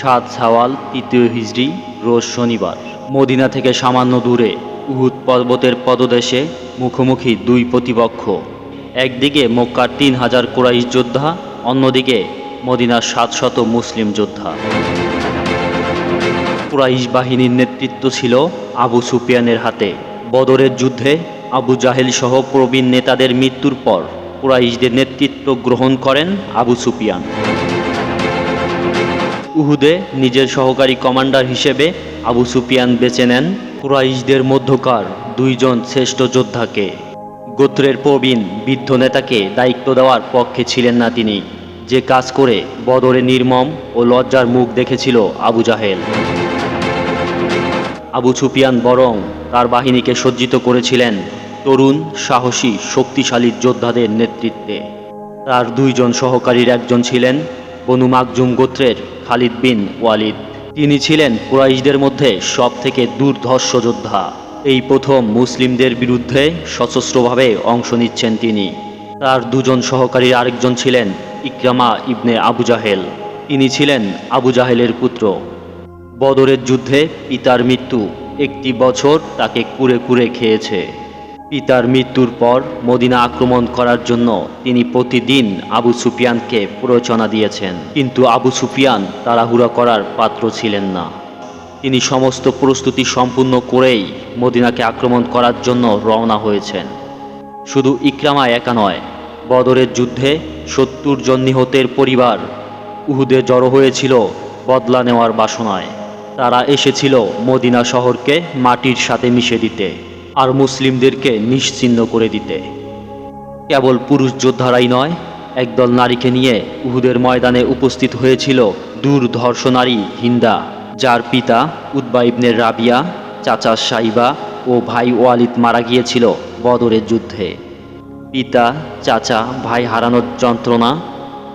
সাত সাওয়াল, তৃতীয় হিজড়ি রোজ শনিবার। মদিনা থেকে সামান্য দূরে, উহুদ পর্বতের পদদেশে মুখোমুখি দুই প্রতিপক্ষ। একদিকে মক্কার তিন হাজার কুরাইশ যোদ্ধা, অন্যদিকে মদিনার সাতশত মুসলিম যোদ্ধা। কুরাইশ বাহিনীর নেতৃত্ব ছিল আবু সুফিয়ানের হাতে। বদরের যুদ্ধে আবু জাহেল সহ প্রবীণ নেতাদের মৃত্যুর পর কুরাইশদের নেতৃত্ব গ্রহণ করেন আবু সুফিয়ান। উহুদে নিজের সহকারী কমান্ডার হিসেবে আবু সুফিয়ান বেছে নেন। কুরাইশদের মধ্যকার দুইজন শ্রেষ্ঠ যোদ্ধাকে। গোত্রের প্রবীণ, বৃদ্ধ নেতাকে দায়িত্ব দেওয়ার পক্ষে ছিলেন না তিনি। যে কাজ করে বদরে নির্মম ও লজ্জার মুখ দেখেছিল আবু জাহেল। আবু সুফিয়ান বরং তার বাহিনীকে সজ্জিত করেছিলেন তরুণ, সাহসী, শক্তিশালী যোদ্ধাদের নেতৃত্বে। তার দুইজন সহকারীর একজন ছিলেন বনু মাকজুম গোত্রের খালিদ বিন ওয়ালিদ। তিনি ছিলেন কুরাইশদের মধ্যে সব থেকে দুর্ধর্ষ যোদ্ধা। এই প্রথম মুসলিমদের বিরুদ্ধে সশস্ত্রভাবে অংশ নিচ্ছেন তিনি। তার দুজন সহকারীর আরেকজন ছিলেন ইকরামা ইবনে আবু জাহেল। তিনি ছিলেন আবু জাহেলের পুত্র। বদরের যুদ্ধে পিতার মৃত্যু একটি বছর তাকে কুরে কুরে খেয়েছে। পিতার মৃত্যুর পর মদিনা আক্রমণ করার জন্য তিনি প্রতিদিন আবু সুফিয়ানকে প্ররোচনা দিয়েছেন। কিন্তু আবু সুফিয়ান তাড়াহুড়া করার পাত্র ছিলেন না। তিনি সমস্ত প্রস্তুতি সম্পূর্ণ করেই মদিনাকে আক্রমণ করার জন্য রওনা হয়েছেন। শুধু ইকরামা একা নয়, বদরের যুদ্ধে সত্তর জন নিহতের পরিবার উহুদে জড়ো হয়েছিল বদলা নেওয়ার বাসনায়। তারা এসেছিল মদিনা শহরকে মাটির সাথে মিশে দিতে। আর মুসলিমদেরকে নিশ্চিহ্ন করে দিতে। কেবল পুরুষ যোদ্ধারাই নয়, একদল নারীকে নিয়ে উহুদের ময়দানে উপস্থিত হয়েছিল দুর্ধর্ষ নারী হিন্দা, যার পিতা উদ্বা ইবনের রাবিয়া, চাচা সাইবা ও ভাই ওয়ালিদ মারা গিয়েছিল বদরের যুদ্ধে। পিতা, চাচা, ভাই হারানোর যন্ত্রণা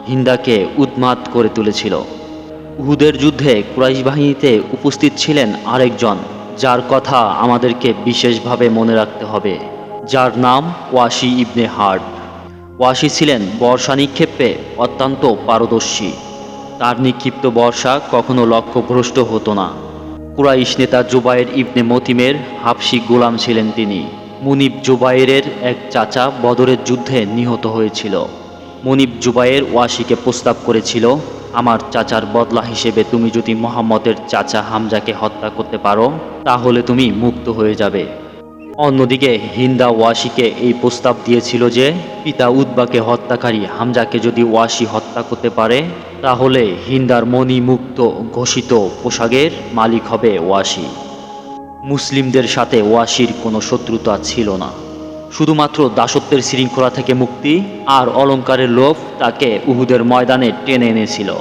হিন্দাকে উদ্মাত করে তুলেছিল। উহুদের যুদ্ধে কুরাইশ বাহিনীতে উপস্থিত ছিলেন আরেকজন যার কথা আমাদেরকে বিশেষভাবে মনে রাখতে হবে, যার নাম ওয়াশি ইবনে হার্ড ওয়াশি ছিলেন বর্ষা নিক্ষেপে অত্যন্ত পারদর্শী। তার নিক্ষিপ্ত বর্ষা কখনো লক্ষ্যভ্রষ্ট হতো না। কুরাইশ নেতা জুবাইর ইবনে মতিমের হাফসি গোলাম ছিলেন তিনি। মুনিব জুবাইরের এক চাচা বদরের যুদ্ধে নিহত হয়েছিল। মুনিব জুবাইর ওয়াশিকে প্রস্তাব করেছিল আমার চাচার বদলা হিসেবে তুমি যদি মোহাম্মদের চাচা হামজাকে হত্যা করতে পারো, তাহলে তুমি মুক্ত হয়ে যাবে। অন্যদিকে হিন্দা ওয়াশিকে এই প্রস্তাব দিয়েছিল যে, পিতা উদ্বাকে হত্যাকারী হামজাকে যদি ওয়াশি হত্যা করতে পারে, তাহলে হিন্দার মণিমুক্ত ঘোষিত পোশাকের মালিক হবে ওয়াশি মুসলিমদের সাথে ওয়াশির কোনো শত্রুতা ছিল না। শুধুমাত্র দাসত্বের শৃঙ্খলা থেকে মুক্তি আর অলঙ্কারের লোভ তাকে উহুদের ময়দানে টেনে এনেছিল।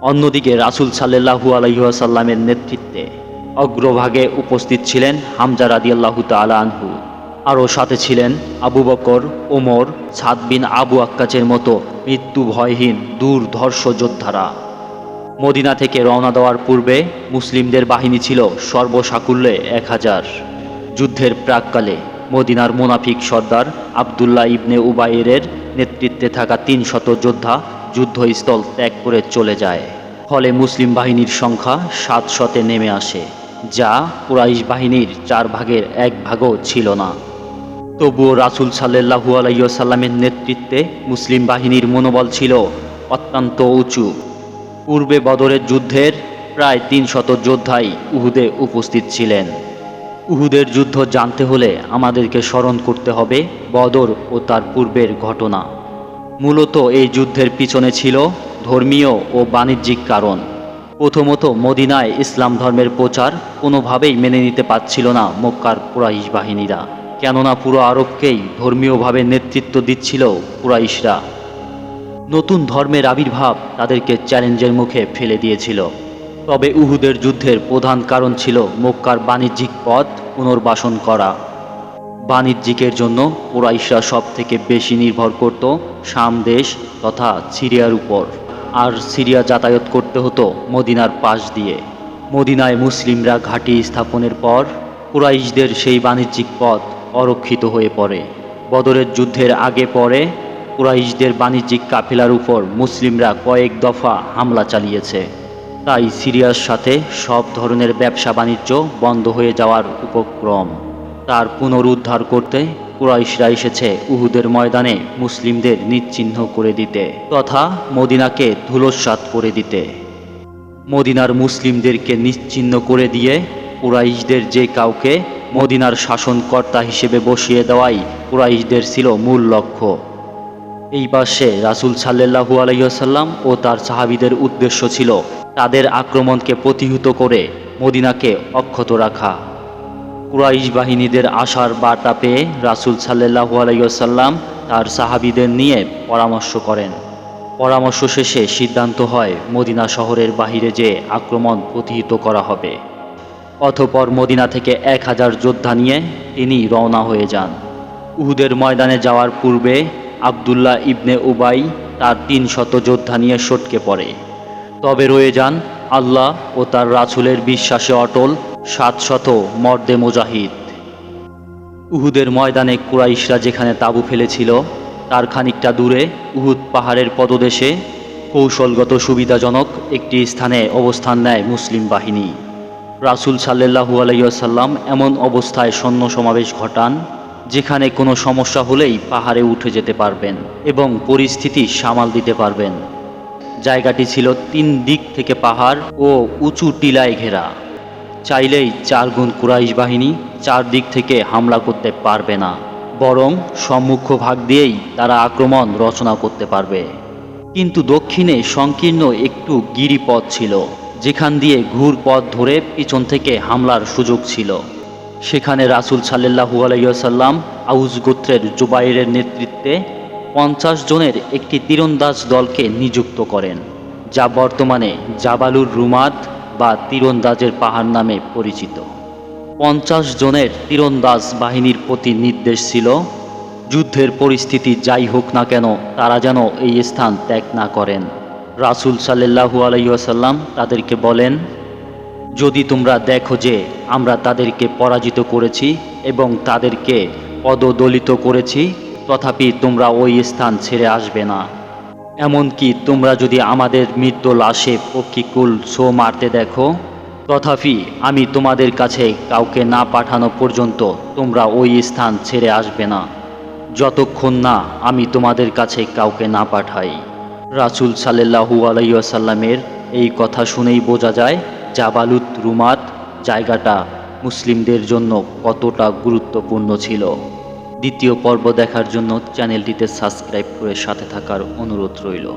অন্যদিকে রাসুল সাল্লাহু আলহিহাসাল্লামের নেতৃত্বে অগ্রভাগে উপস্থিত ছিলেন হামজা রাদিয়াল্লাহু তালা আনহু। আরও সাথে ছিলেন আবু বকর, ওমর, সাদ বিন আবু আক্কাচের মতো মৃত্যু ভয়হীন দুর্ধর্ষ যোদ্ধারা। মদিনা থেকে রওনা দেওয়ার পূর্বে মুসলিমদের বাহিনী ছিল সর্বসাকুল্যে এক হাজার। যুদ্ধের প্রাককালে মদিনার মোনাফিক সর্দার আবদুল্লাহ ইবনে উবাইরের নেতৃত্বে থাকা তিন শত যোদ্ধা যুদ্ধস্থল ত্যাগ করে চলে যায়। ফলে মুসলিম বাহিনীর সংখ্যা সাত শতে নেমে আসে, যা কুরাইশ বাহিনীর চার ভাগের এক ভাগও ছিল না। তবুও রাসুল সাল্লাহু আলাইসাল্লামের নেতৃত্বে মুসলিম বাহিনীর মনোবল ছিল অত্যন্ত উঁচু। পূর্বে বদরের যুদ্ধের প্রায় তিন শত যোদ্ধাই উহুদে উপস্থিত ছিলেন। উহুদের যুদ্ধ জানতে হলে আমাদেরকে স্মরণ করতে হবে বদর ও তার পূর্বের ঘটনা। মূলত এই যুদ্ধের পিছনে ছিল ধর্মীয় ও বাণিজ্যিক কারণ। প্রথমত মদিনায় ইসলাম ধর্মের প্রচার কোনোভাবেই মেনে নিতে পারছিল না মক্কার কুরাইশ বাহিনীরা। কেননা পুরো আরবকেই ধর্মীয়ভাবে নেতৃত্ব দিচ্ছিল কুরাইশরা। নতুন ধর্মের আবির্ভাব তাদেরকে চ্যালেঞ্জের মুখে ফেলে দিয়েছিল। তবে উহুদের যুদ্ধের প্রধান কারণ ছিল মক্কার বাণিজ্যিক পথ পুনর্বাসন করা। বাণিজ্যিকের জন্য কুরাইশরা সব থেকে বেশি নির্ভর করত শাম দেশ তথা সিরিয়ার উপর। আর সিরিয়া যাতায়াত করতে হতো মদিনার পাশ দিয়ে। মদিনায় মুসলিমরা ঘাঁটি স্থাপনের পর কুরাইশদের সেই বাণিজ্যিক পথ অরক্ষিত হয়ে পড়ে। বদরের যুদ্ধের আগে পরে কুরাইশদের বাণিজ্যিক কাফিলার উপর মুসলিমরা কয়েক দফা হামলা চালিয়েছে। তাই সিরিয়ার সাথে সব ধরনের ব্যবসা বাণিজ্য বন্ধ হয়ে যাওয়ার উপক্রম। তার পুনরুদ্ধার করতে কুরাইশরা এসেছে উহুদের ময়দানে মুসলিমদের নিশ্চিহ্ন করে দিতে তথা মদিনাকে ধুলোস্বাত করে দিতে। মদিনার মুসলিমদেরকে নিশ্চিহ্ন করে দিয়ে কুরাইশদের যে কাউকে মদিনার শাসনকর্তা হিসেবে বসিয়ে দেওয়াই কুরাইশদের ছিল মূল লক্ষ্য। এই পাশে রাসুল সাল্লাহু আলাইসাল্লাম ও তার সাহাবিদের উদ্দেশ্য ছিল তাদের আক্রমণকে প্রতিহত করে মদিনাকে অক্ষত রাখা। কুরাইশ বাহিনীদের আসার বার্তা পেয়ে রাসুল সাল্লাহু আলাইসাল্লাম তার সাহাবিদের নিয়ে পরামর্শ করেন। পরামর্শ শেষে সিদ্ধান্ত হয়, মদিনা শহরের বাহিরে যে আক্রমণ প্রতিহিত করা হবে। অতপর মদিনা থেকে এক হাজার যোদ্ধা নিয়ে তিনি রওনা হয়ে যান। উহুদের ময়দানে যাওয়ার পূর্বে আবদুল্লাহ ইবনে উবাই তার তিন শত যোদ্ধা নিয়ে সটকে পড়ে। তবে রয়ে যান আল্লাহ ও তার রাসুলের বিশ্বাসে অটল সাতশত মর্দে মুজাহিদ। উহুদের ময়দানে কুরাইশরা যেখানে তাঁবু ফেলেছিল, তার খানিকটা দূরে উহুদ পাহাড়ের পদদেশে কৌশলগত সুবিধাজনক একটি স্থানে অবস্থান নেয় মুসলিম বাহিনী। রাসুল সাল্লাহু আলাইসাল্লাম এমন অবস্থায় সৈন্য সমাবেশ ঘটান, যেখানে কোনো সমস্যা হলেই পাহাড়ে উঠে যেতে পারবেন এবং পরিস্থিতি সামাল দিতে পারবেন। জায়গাটি ছিল তিন দিক থেকে পাহাড় ও উঁচু টিলায় ঘেরা। চাইলেই চার গুণ কুরাইশ বাহিনী চার দিক থেকে হামলা করতে পারবে না, বরং সম্মুখ ভাগ দিয়েই তারা আক্রমণ রচনা করতে পারবে। কিন্তু দক্ষিণে সংকীর্ণ একটু গিরিপথ ছিল, যেখান দিয়ে ঘুর পথ ধরে পিছন থেকে হামলার সুযোগ ছিল। সেখানে রাসুল সাল্লাহু আলাইসাল্লাম আউস গোত্রের জুবাইরের নেতৃত্বে পঞ্চাশ জনের একটি তীরন্দাজ দলকে নিযুক্ত করেন, যা বর্তমানে জাবালুর রুমাত বা তীরন্দাজের পাহাড় নামে পরিচিত। পঞ্চাশ জনের তীরন্দাজ বাহিনীর প্রতি নির্দেশ ছিল, যুদ্ধের পরিস্থিতি যাই হোক না কেন, তারা যেন এই স্থান ত্যাগ না করেন। রাসুল সাল্লাহু আলাইসাল্লাম তাদেরকে বলেন, যদি তোমরা দেখো যে আমরা তাদেরকে পরাজিত করেছি এবং তাদেরকে পদদলিত করেছি তথাপি তোমরা ওই স্থান ছেড়ে আসবে না। এমনকি তোমরা যদি আমাদের মৃত লাশে পক্ষিকুল শো মারতে দেখো, তথাপি আমি তোমাদের কাছে কাউকে না পাঠানো পর্যন্ত তোমরা ওই স্থান ছেড়ে আসবে না। যতক্ষণ না আমি তোমাদের কাছে কাউকে না পাঠাই। রাসুল সাল্লাহু আলাইসাল্লামের এই কথা শুনেই বোঝা যায় জাবালুত রুমাত জায়গাটা মুসলিমদের জন্য কতটা গুরুত্বপূর্ণ ছিল। দ্বিতীয় পর্ব দেখার জন্য চ্যানেলটিতে সাবস্ক্রাইব করে সাথে থাকার অনুরোধ রইল।